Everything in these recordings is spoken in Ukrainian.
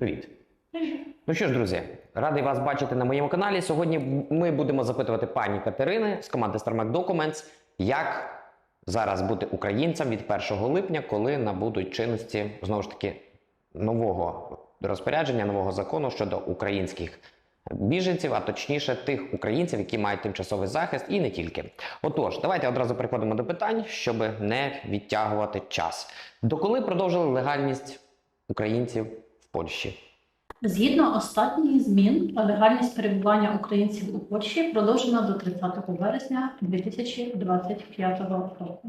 Привіт. Ну що ж, друзі, радий вас бачити на моєму каналі. Сьогодні ми будемо запитувати пані Катерини з команди StarMac Documents, як зараз бути українцем від 1 липня, коли набудуть чинності знову ж таки нового розпорядження, нового закону щодо українських біженців, а точніше тих українців, які мають тимчасовий захист, і не тільки. Отож, давайте одразу переходимо до питань, щоб не відтягувати час. Доколи продовжили легальність українців Польщі? Згідно останніх змін, легальність перебування українців у Польщі продовжена до 30 вересня 2025 року.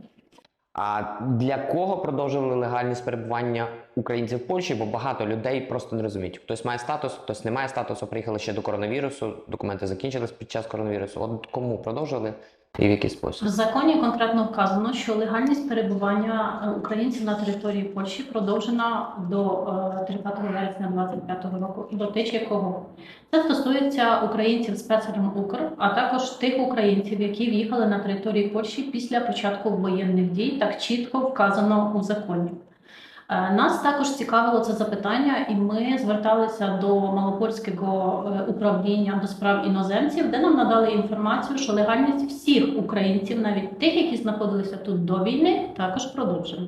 А для кого продовжили легальність перебування українців в Польщі? Бо багато людей просто не розуміють. Хтось має статус, хтось не має статусу. Приїхали ще до коронавірусу. Документи закінчились під час коронавірусу. От кому продовжили і в який спосіб В законі конкретно вказано, що легальність перебування е, українців на території Польщі продовжена до е, 30 вересня 2025 року. і Дотиче кого? Це стосується українців спецарм Укр, а також тих українців, які в'їхали на території Польщі після початку воєнних дій, так чітко вказано у законі. Е, Нас також цікавило це запитання, і ми зверталися до Малопольського е, управління до справ іноземців, де нам надали інформацію, що легальність всіх українців, навіть тих, які знаходилися тут до війни, також продовжена.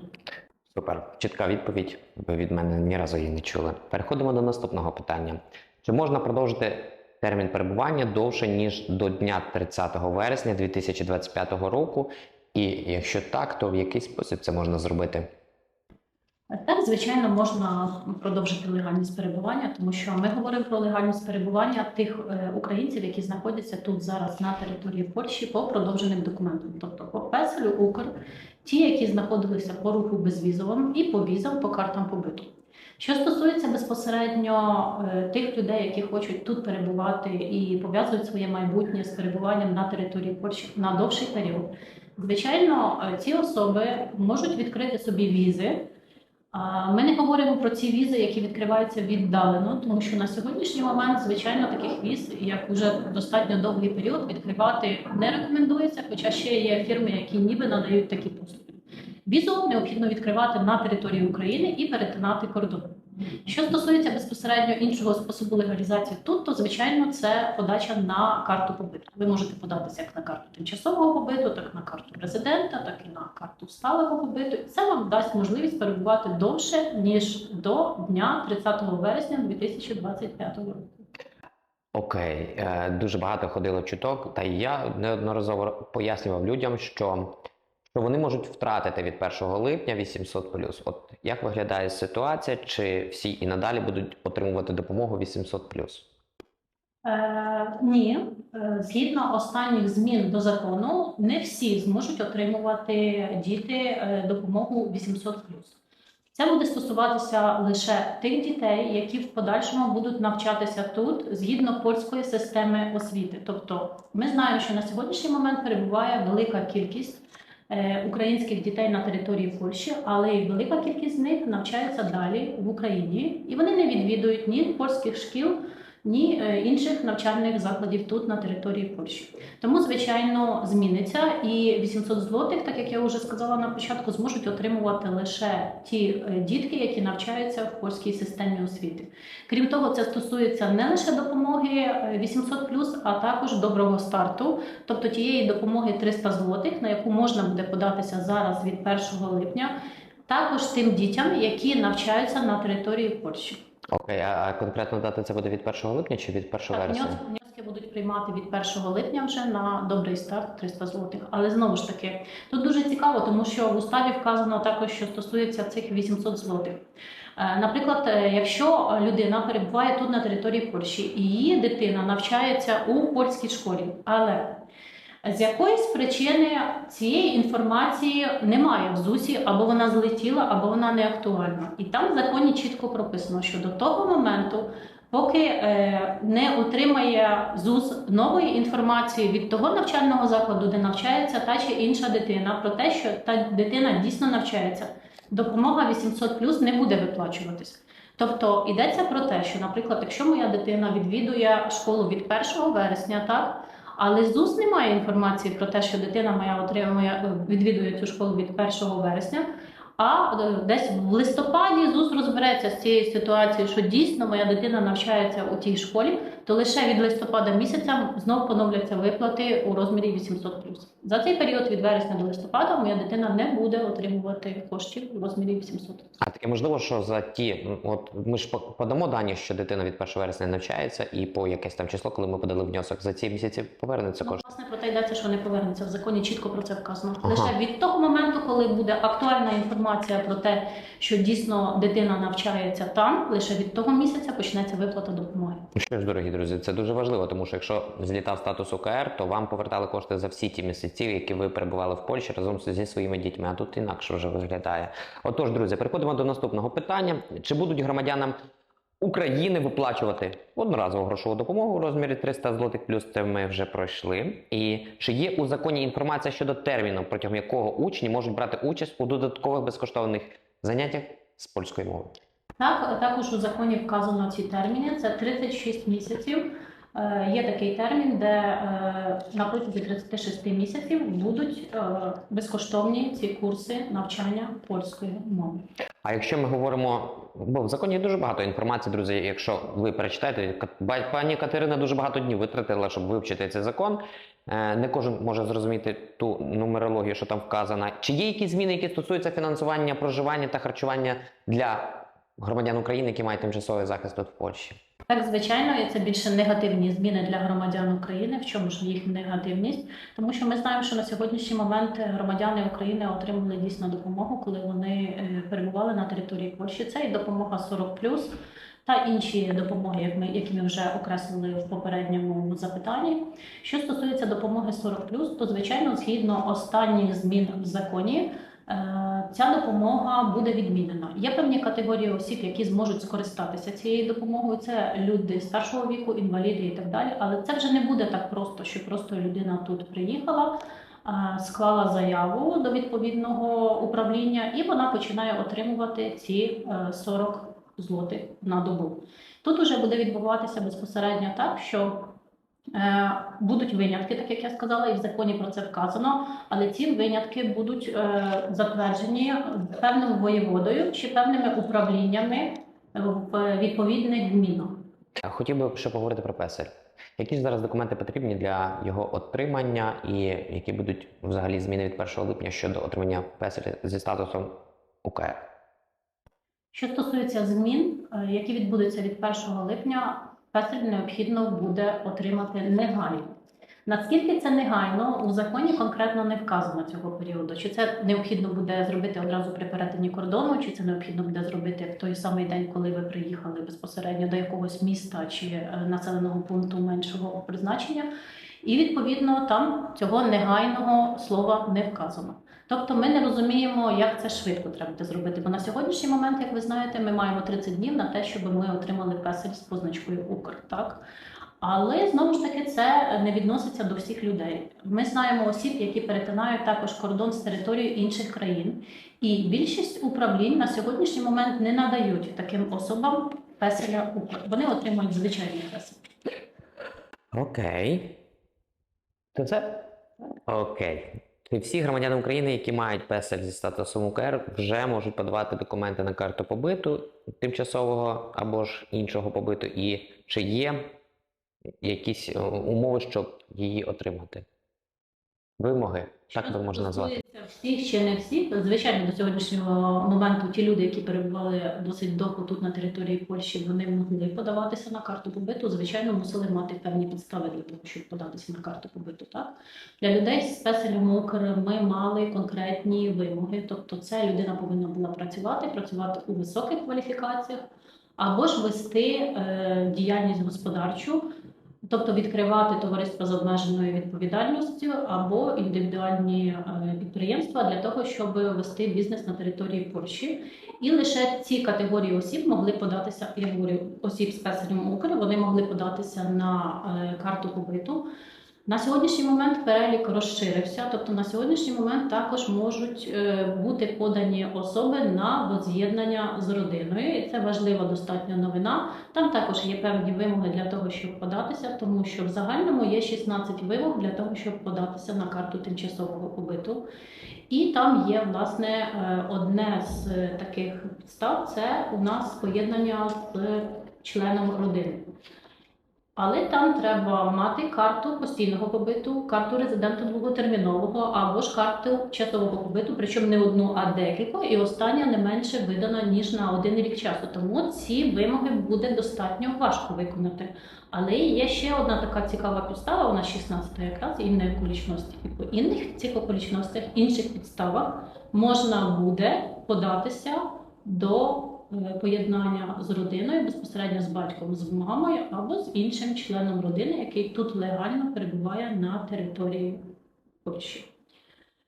Супер, чітка відповідь. Ви від мене ні разу її не чули. Переходимо до наступного питання: чи можна продовжити термін перебування довше ніж до дня 30 вересня 2025 року? І якщо так, то в який спосіб це можна зробити? Так, звичайно, можна продовжити легальність перебування, тому що ми говоримо про легальність перебування тих е, українців, які знаходяться тут зараз на території Польщі по продовженим документам, тобто по Песелю, Укр, ті, які знаходилися по руху безвізовим і по візам по картам побиту. Що стосується безпосередньо е, тих людей, які хочуть тут перебувати і пов'язують своє майбутнє з перебуванням на території Польщі на довший період, звичайно, е, ці особи можуть відкрити собі візи. Ми не говоримо про ці візи, які відкриваються віддалено, тому що на сьогоднішній момент, звичайно, таких віз, як уже достатньо довгий період, відкривати не рекомендується, хоча ще є фірми, які ніби надають такі послуги. Візу необхідно відкривати на території України і перетинати кордон. Що стосується безпосередньо іншого способу легалізації тут, то звичайно це подача на карту побиту. Ви можете податися як на карту тимчасового побиту, так на карту резидента, так і на карту сталого побиту. Це вам дасть можливість перебувати довше ніж до дня 30 вересня 2025 року. Окей, е, дуже багато ходило чуток, та я неодноразово пояснював людям, що, що вони можуть втратити від 1 липня 800 От як виглядає ситуація, чи всі і надалі будуть отримувати допомогу 800 Е, ні, Е, згідно останніх змін до закону, не всі зможуть отримувати діти е, допомогу 800 Це буде стосуватися лише тих дітей, які в подальшому будуть навчатися тут згідно польської системи освіти. Тобто, ми знаємо, що на сьогоднішній момент перебуває велика кількість українських дітей на території Польщі, але й велика кількість з них навчаються далі в Україні, і вони не відвідують ні польських шкіл ні е, інших навчальних закладів тут на території Польщі. Тому, звичайно, зміниться і 800 злотих, так як я вже сказала на початку, зможуть отримувати лише ті е, дітки, які навчаються в польській системі освіти. Крім того, це стосується не лише допомоги е, 800+, а також доброго старту, тобто тієї допомоги 300 злотих, на яку можна буде податися зараз від 1 липня, також тим дітям, які навчаються на території Польщі. Окей, а, конкретно дата це буде від 1 липня чи від 1 Так, вересня? внес- внески будуть приймати від 1 липня вже на добрий старт 300 злотих. Але знову ж таки, тут дуже цікаво, тому що в уставі вказано також, що стосується цих 800 злотих. Е, Наприклад, е, якщо людина перебуває тут на території Польщі і її дитина навчається у польській школі, але з якоїсь причини цієї інформації немає в ЗУСі, або вона злетіла, або вона не актуальна. І там в законі чітко прописано, що до того моменту, поки е, не отримає ЗУС нової інформації від того навчального закладу, де навчається та чи інша дитина, про те, що та дитина дійсно навчається, допомога 800 не буде виплачуватись. Тобто йдеться про те, що, наприклад, якщо моя дитина відвідує школу від 1 вересня, так але ЗУС не має інформації про те, що дитина моя отримує відвідує цю школу від 1 вересня. А е, десь в листопаді ЗУС розбереться з цією ситуацією, що дійсно моя дитина навчається у тій школі, то лише від листопада місяця знов поновляться виплати у розмірі 800 За цей період від вересня до листопада моя дитина не буде отримувати коштів у розмірі 800. А таке можливо, що за ті, ну, от ми ж по- подамо дані, що дитина від 1 вересня навчається, і по якесь там число, коли ми подали внесок, за ці місяці повернеться Ну, власне, про те йдеться, що не повернеться в законі. Чітко про це вказано. Ага. Лише від того моменту, коли буде актуальна інформація про те, що дійсно дитина навчається там, лише від того місяця почнеться виплата допомоги. Ну Що ж, дорогі друзі, це дуже важливо, тому що якщо злітав статус УКР, то вам повертали кошти за всі ті місяці, які ви перебували в Польщі разом зі своїми дітьми. А тут інакше вже виглядає. Отож, друзі, переходимо до наступного питання: чи будуть громадянам України виплачувати одноразову грошову допомогу у розмірі 300 злотих плюс це ми вже пройшли. І чи є у законі інформація щодо терміну, протягом якого учні можуть брати участь у додаткових безкоштовних заняттях з польської мови? Так, також у законі вказано ці терміни. Це 36 місяців. Е, Є такий термін, де е, на протязі 36 місяців будуть е, безкоштовні ці курси навчання польської мови. А якщо ми говоримо, бо в законі є дуже багато інформації, друзі. Якщо ви перечитаєте, пані Катерина дуже багато днів витратила, щоб вивчити цей закон. Не кожен може зрозуміти ту нумерологію, що там вказана. Чи є якісь зміни, які стосуються фінансування, проживання та харчування для громадян України, які мають тимчасовий захист тут в Польщі? Так, звичайно, і це більше негативні зміни для громадян України. В чому ж їх негативність? Тому що ми знаємо, що на сьогоднішній момент громадяни України отримали дійсно допомогу, коли вони е, перебували на території Польщі. Це і допомога 40+, та інші допомоги, як ми, які ми вже окреслили в попередньому запитанні. Що стосується допомоги 40+, то звичайно, згідно останніх змін в законі. Е, Ця допомога буде відмінена. Є певні категорії осіб, які зможуть скористатися цією допомогою. Це люди старшого віку, інваліди і так далі. Але це вже не буде так просто, що просто людина тут приїхала, е, склала заяву до відповідного управління, і вона починає отримувати ці е, 40 злотих на добу. Тут уже буде відбуватися безпосередньо так, що Е, Будуть винятки, так як я сказала, і в законі про це вказано, але ці винятки будуть е, затверджені певним воєводою чи певними управліннями в відповідних гмінах. Хотів би ще поговорити про песель. Які ж зараз документи потрібні для його отримання, і які будуть взагалі зміни від 1 липня щодо отримання песеля зі статусом УКР? Що стосується змін, е, які відбудуться від 1 липня, песель необхідно буде отримати негайно. Наскільки це негайно, у законі конкретно не вказано цього періоду. Чи це необхідно буде зробити одразу при перетині кордону, чи це необхідно буде зробити в той самий день, коли ви приїхали безпосередньо до якогось міста чи е, населеного пункту меншого призначення. І відповідно там цього негайного слова не вказано. Тобто ми не розуміємо, як це швидко треба буде зробити. Бо на сьогоднішній момент, як ви знаєте, ми маємо 30 днів на те, щоб ми отримали песель з позначкою Укр. Так? Але знову ж таки це не відноситься до всіх людей. Ми знаємо осіб, які перетинають також кордон з територією інших країн, і більшість управлінь на сьогоднішній момент не надають таким особам песеля Укр. Вони отримують звичайний песель. Окей. То це окей. То всі громадяни України, які мають песель зі статусом УКР, вже можуть подавати документи на карту побиту тимчасового або ж іншого побиту, і чи є якісь е, умови, щоб її отримати? Вимоги, так би можна назвати. Всіх чи не всіх, звичайно, до сьогоднішнього моменту ті люди, які перебували досить довго тут на території Польщі, вони могли подаватися на карту побиту. Звичайно, мусили мати певні підстави для того, щоб податися на карту побиту. Так для людей з песелем Укр ми мали конкретні вимоги. Тобто, це людина повинна була працювати, працювати у високих кваліфікаціях, або ж вести е, діяльність господарчу. Тобто відкривати товариства з обмеженою відповідальністю або індивідуальні е, підприємства для того, щоб вести бізнес на території Польщі. І лише ці категорії осіб могли податися, я говорю, осіб з песелем Укр, вони могли податися на е, карту побиту. На сьогоднішній момент перелік розширився, тобто на сьогоднішній момент також можуть е, бути подані особи на воз'єднання з родиною, і це важлива достатньо новина. Там також є певні вимоги для того, щоб податися, тому що в загальному є 16 вимог для того, щоб податися на карту тимчасового побиту. І там є власне е, одне з е, таких підстав це у нас поєднання з членом родини. Але там треба мати карту постійного побиту, карту резидента довготермінового або ж карту часового побиту, причому не одну, а декілька, і остання не менше видана ніж на один рік часу. Тому ці вимоги буде достатньо важко виконати. Але є ще одна така цікава підстава, вона 16 якраз інної околічності. І по інних цих околічностях, інших підставах можна буде податися до поєднання з родиною безпосередньо з батьком, з мамою або з іншим членом родини, який тут легально перебуває на території Польщі.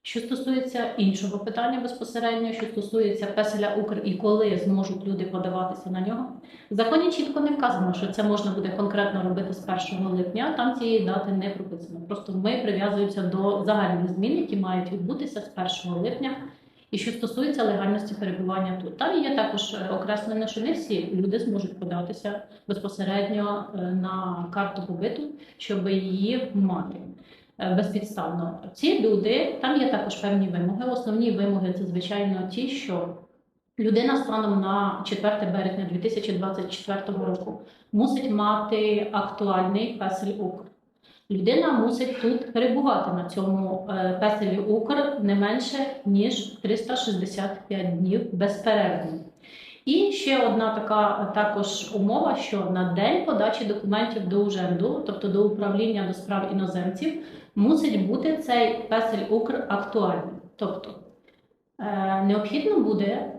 Що стосується іншого питання безпосередньо, що стосується песеля Укр і коли зможуть люди подаватися на нього, в законі чітко не вказано, що це можна буде конкретно робити з 1 липня. Там цієї дати не прописано. Просто ми прив'язуємося до загальних змін, які мають відбутися з 1 липня. І що стосується легальності перебування тут, там є також е, окреслено, що не всі люди зможуть податися безпосередньо е, на карту побиту, щоб її мати е, безпідставно. Ці люди там є також певні вимоги. Основні вимоги це звичайно ті, що людина станом на 4 березня 2024 року мусить мати актуальний песель Людина мусить тут перебувати на цьому е, песелі Укр не менше ніж 365 днів безперервно. І ще одна така також умова, що на день подачі документів до УЖЕНДу, тобто до управління до справ іноземців, мусить бути цей песель Укр актуальним. Тобто е, необхідно буде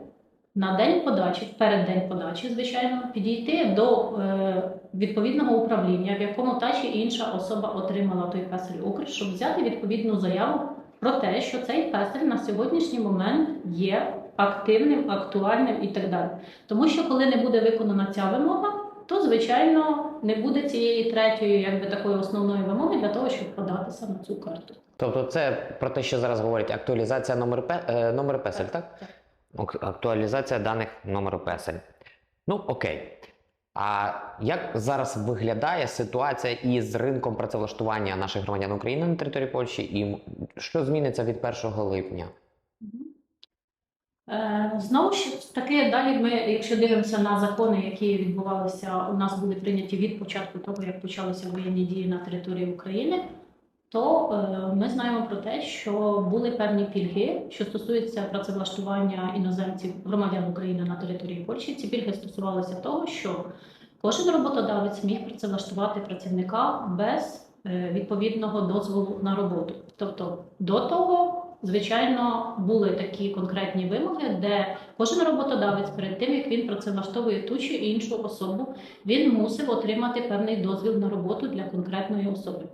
на день подачі, перед день подачі, звичайно, підійти до е, відповідного управління, в якому та чи інша особа отримала той песель Укр, щоб взяти відповідну заяву про те, що цей песель на сьогоднішній момент є активним, актуальним і так далі. Тому що коли не буде виконана ця вимога, то звичайно не буде цієї третьої, якби такої основної вимоги для того, щоб податися на цю карту. Тобто, це про те, що зараз говорять актуалізація номер, е, песель, так? Так. Актуалізація даних номеру песель. Ну, окей. А як зараз виглядає ситуація із ринком працевлаштування наших громадян України на території Польщі, і що зміниться від 1 липня? Е, Знову ж таки, далі ми, якщо дивимося на закони, які відбувалися, у нас були прийняті від початку того, як почалися воєнні дії на території України, то е, ми знаємо про те, що були певні пільги, що стосуються працевлаштування іноземців громадян України на території Польщі. Ці пільги стосувалися того, що кожен роботодавець міг працевлаштувати працівника без е, відповідного дозволу на роботу. Тобто до того Звичайно, були такі конкретні вимоги, де кожен роботодавець перед тим, як він працевлаштовує ту чи іншу особу, він мусив отримати певний дозвіл на роботу для конкретної особи.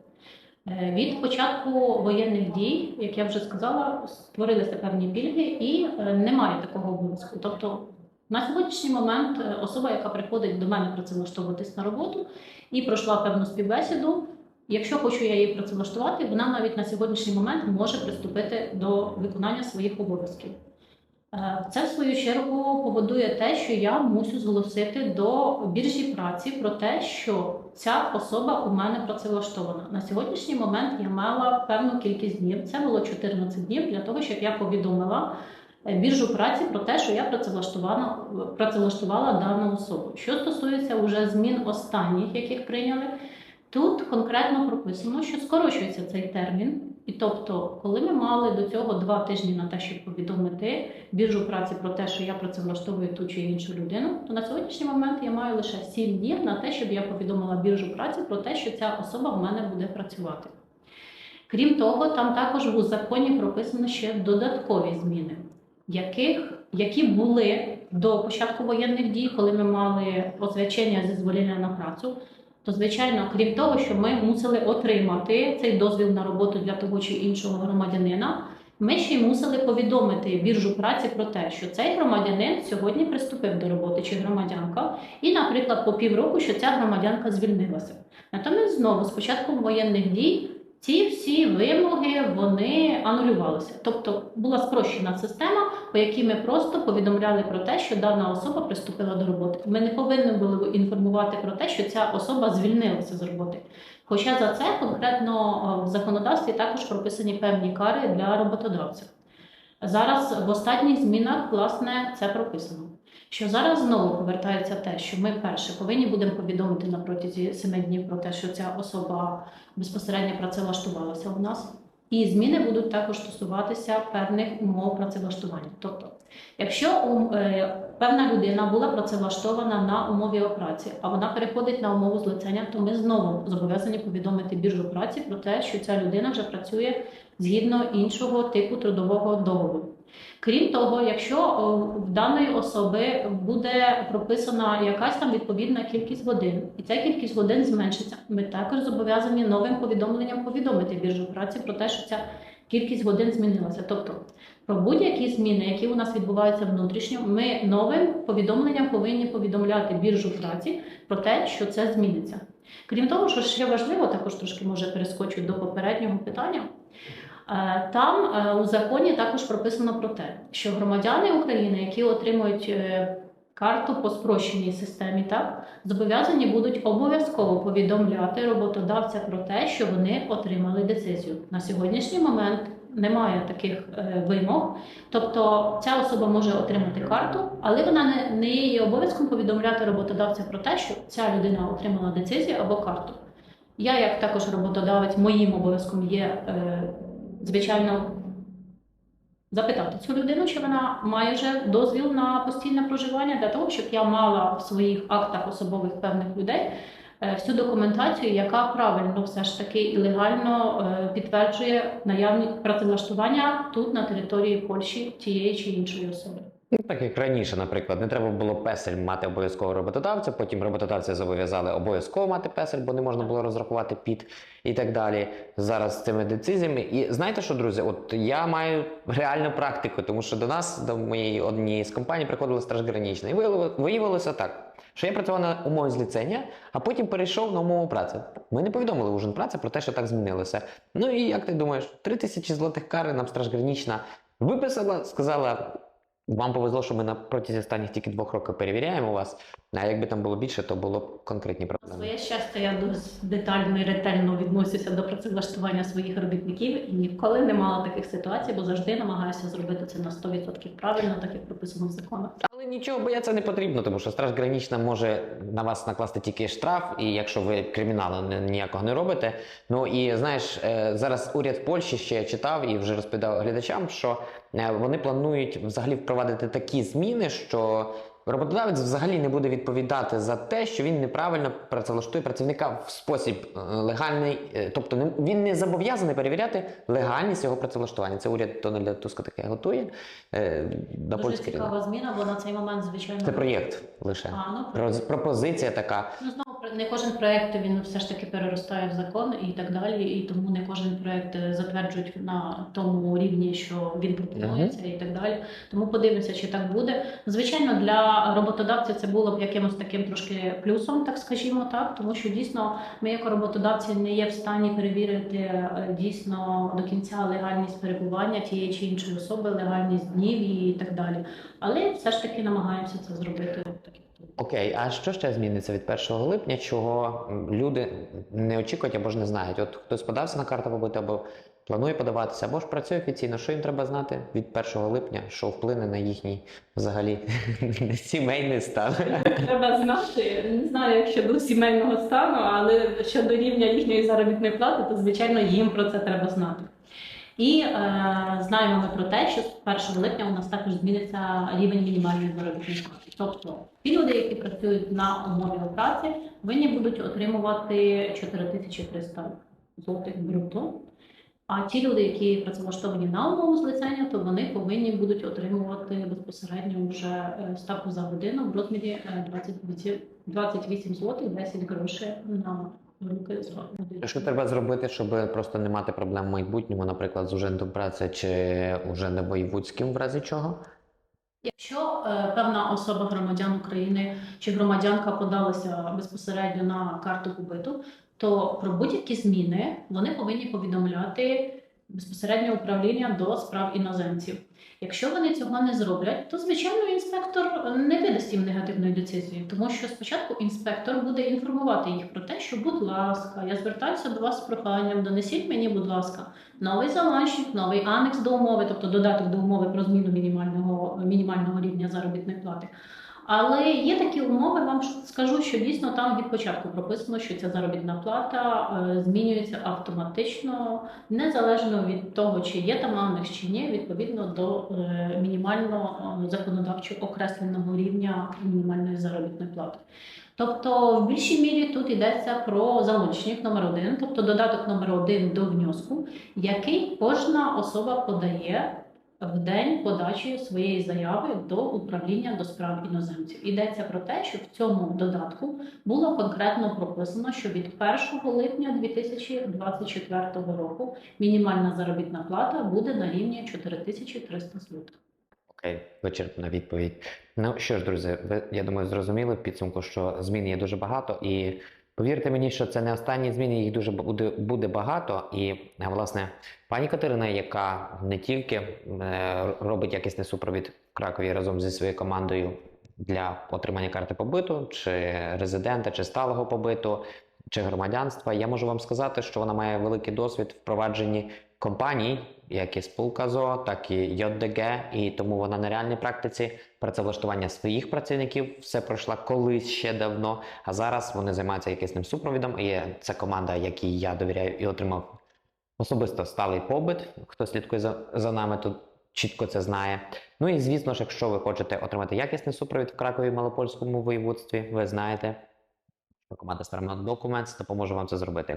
Е, Від початку воєнних дій, як я вже сказала, створилися певні пільги і е, немає такого обов'язку. Тобто на сьогоднішній момент е, особа, яка приходить до мене працевлаштовуватись на роботу і пройшла певну співбесіду, Якщо хочу я її працевлаштувати, вона навіть на сьогоднішній момент може приступити до виконання своїх обов'язків. Е, Це в свою чергу поводує те, що я мусю зголосити до біржі праці про те, що ця особа у мене працевлаштована. На сьогоднішній момент я мала певну кількість днів. Це було 14 днів для того, щоб я повідомила е, біржу праці про те, що я працевлаштувала, працевлаштувала дану особу. Що стосується уже змін останніх, яких прийняли. Тут конкретно прописано, що скорочується цей термін, і тобто, коли ми мали до цього два тижні на те, щоб повідомити біржу праці про те, що я працевлаштовую ту чи іншу людину, то на сьогоднішній момент я маю лише 7 днів на те, щоб я повідомила біржу праці про те, що ця особа в мене буде працювати. Крім того, там також у законі прописано ще додаткові зміни, яких, які були до початку воєнних дій, коли ми мали освячення зізволення на працю. То, звичайно, крім того, що ми мусили отримати цей дозвіл на роботу для того чи іншого громадянина, ми ще й мусили повідомити біржу праці про те, що цей громадянин сьогодні приступив до роботи чи громадянка, і, наприклад, по півроку, що ця громадянка звільнилася. Натомість, знову з початком воєнних дій. Ці всі вимоги вони анулювалися. Тобто була спрощена система, по якій ми просто повідомляли про те, що дана особа приступила до роботи. Ми не повинні були інформувати про те, що ця особа звільнилася з роботи. Хоча за це конкретно е, в законодавстві також прописані певні кари для роботодавців. Зараз в останніх змінах власне це прописано. Що зараз знову повертається те, що ми перше повинні будемо повідомити на протязі семи днів про те, що ця особа безпосередньо працевлаштувалася у нас. І зміни будуть також стосуватися певних умов працевлаштування. Тобто, якщо е, певна людина була працевлаштована на умові праці, а вона переходить на умову злицення, то ми знову зобов'язані повідомити біржу праці про те, що ця людина вже працює згідно іншого типу трудового договору. Крім того, якщо в даної особи буде прописана якась там відповідна кількість годин, і ця кількість годин зменшиться, ми також зобов'язані новим повідомленням повідомити біржу праці про те, що ця кількість годин змінилася. Тобто про будь-які зміни, які у нас відбуваються внутрішньо, ми новим повідомленням повинні повідомляти біржу праці про те, що це зміниться. Крім того, що ще важливо, також трошки може перескочу до попереднього питання. Е, Там е, у законі також прописано про те, що громадяни України, які отримують е, карту по спрощеній системі, так зобов'язані будуть обов'язково повідомляти роботодавця про те, що вони отримали децизію. На сьогоднішній момент немає таких вимог, тобто ця особа може отримати карту, але вона не, не є обов'язком повідомляти роботодавця про те, що ця людина отримала децизію або карту. Я, як також роботодавець, моїм обов'язком є, звичайно, запитати цю людину, чи вона має вже дозвіл на постійне проживання для того, щоб я мала в своїх актах особових певних людей е, всю документацію, яка правильно все ж таки і легально е, підтверджує наявність працевлаштування тут на території Польщі тієї чи іншої особи. Ну, так як раніше, наприклад, не треба було песель мати обов'язково роботодавця, потім роботодавці зобов'язали обов'язково мати песель, бо не можна було розрахувати під і так далі. Зараз з цими децизіями. І знаєте що, друзі? От я маю реальну практику, тому що до нас, до моєї однієї з компаній, приходила страж гранічна. І виявилося так. Що я працював на умові зліцення, а потім перейшов на умову праці. Ми не повідомили у праці про те, що так змінилося. Ну і як ти думаєш, три тисячі злотих кари нам страж гранічна виписала, сказала: вам повезло, що ми на протязі останніх тільки двох років перевіряємо вас. А якби там було більше, то було б конкретні проблеми. Своє щастя, я дуже детально і ретельно відносюся до працевлаштування своїх робітників і ніколи не мала таких ситуацій, бо завжди намагаюся зробити це на 100% правильно, так як прописано в законах. Але нічого бояться не потрібно, тому що страж гранічна може на вас накласти тільки штраф, і якщо ви криміналу ніякого не робите. Ну і знаєш, е, зараз уряд Польщі ще читав і вже розповідав глядачам, що е, вони планують взагалі впровадити такі зміни, що роботодавець взагалі не буде відповідати за те, що він неправильно працевлаштує працівника в спосіб е, легальний, е, тобто не- він не зобов'язаний перевіряти легальність його працевлаштування. Це уряд Дональда Туска таке готує е, на Дуже цікава зміна, бо на цей момент, звичайно, Це проєкт лише. А, ну, пропозиція така. Ну, знову не кожен проект він все ж таки переростає в закон і так далі. І тому не кожен проект е, затверджують на тому рівні, що він пропонується, і так далі. Тому подивимося, чи так буде. Звичайно, для роботодавця це було б якимось таким трошки плюсом, так скажімо так, тому що дійсно ми, як роботодавці, не є в стані перевірити е, дійсно до кінця легальність перебування тієї чи іншої особи, легальність днів і так далі. Але все ж таки намагаємося це зробити. Окей, а що ще зміниться від 1 липня, чого люди не очікують або ж не знають? От хтось подався на карту побити, або планує подаватися, або ж працює офіційно. Що їм треба знати від 1 липня, що вплине на їхній взагалі сімейний стан? Треба знати, не знаю, як щодо сімейного стану, але щодо рівня їхньої заробітної плати, то звичайно їм про це треба знати. І е, знаємо ми про те, що з 1 липня у нас також зміниться рівень мінімальної заробітної плати. Тобто ті люди, які працюють на умові праці, повинні будуть отримувати 4300 злотих брутто. А ті люди, які працевлаштовані на умову злицення, то вони повинні будуть отримувати безпосередньо вже е, ставку за годину в розмірі е, 28, 28 злотих 10 грошей на Що треба зробити, щоб просто не мати проблем в майбутньому, наприклад, з ужендом праці чи ужендом воєвудським в разі чого? Якщо е, певна особа громадян України чи громадянка подалася безпосередньо на карту побиту, то про будь-які зміни вони повинні повідомляти безпосередньо управління до справ іноземців. Якщо вони цього не зроблять, то звичайно інспектор не видасть їм негативної децизії, тому що спочатку інспектор буде інформувати їх про те, що, будь ласка, я звертаюся до вас з проханням, донесіть мені, будь ласка, новий заланчик, новий анекс до умови, тобто додаток до умови про зміну мінімального, мінімального рівня заробітної плати. Але є такі умови, вам скажу, що дійсно там від початку прописано, що ця заробітна плата е, змінюється автоматично, незалежно від того, чи є там анекс чи ні, відповідно до е, мінімально е, законодавчо окресленого рівня мінімальної заробітної плати. Тобто, в більшій мірі тут йдеться про залучник номер один, тобто додаток номер один до внеску, який кожна особа подає в день подачі своєї заяви до управління до справ іноземців. Йдеться про те, що в цьому додатку було конкретно прописано, що від 1 липня 2024 року мінімальна заробітна плата буде на рівні 4300 злотих. Окей, вичерпна відповідь. Ну що ж, друзі, ви я думаю, зрозуміли підсумку, що змін є дуже багато, і повірте мені, що це не останні зміни, їх дуже буде, буде багато. І е, власне пані Катерина, яка не тільки е, робить якісний супровід в Кракові разом зі своєю командою для отримання карти побиту, чи резидента, чи сталого побиту, чи громадянства, я можу вам сказати, що вона має великий досвід впровадженні компаній, як і спілка ЗО, так і ЙДГ, і тому вона на реальній практиці працевлаштування своїх працівників все пройшла колись ще давно. А зараз вони займаються якісним супровідом. І це команда, якій я довіряю і отримав особисто сталий побит. Хто слідкує за, за нами, тут чітко це знає. Ну і звісно ж, якщо ви хочете отримати якісний супровід в Кракові Малопольському воєводстві, ви знаєте, що команда Starmount Documents допоможе вам це зробити.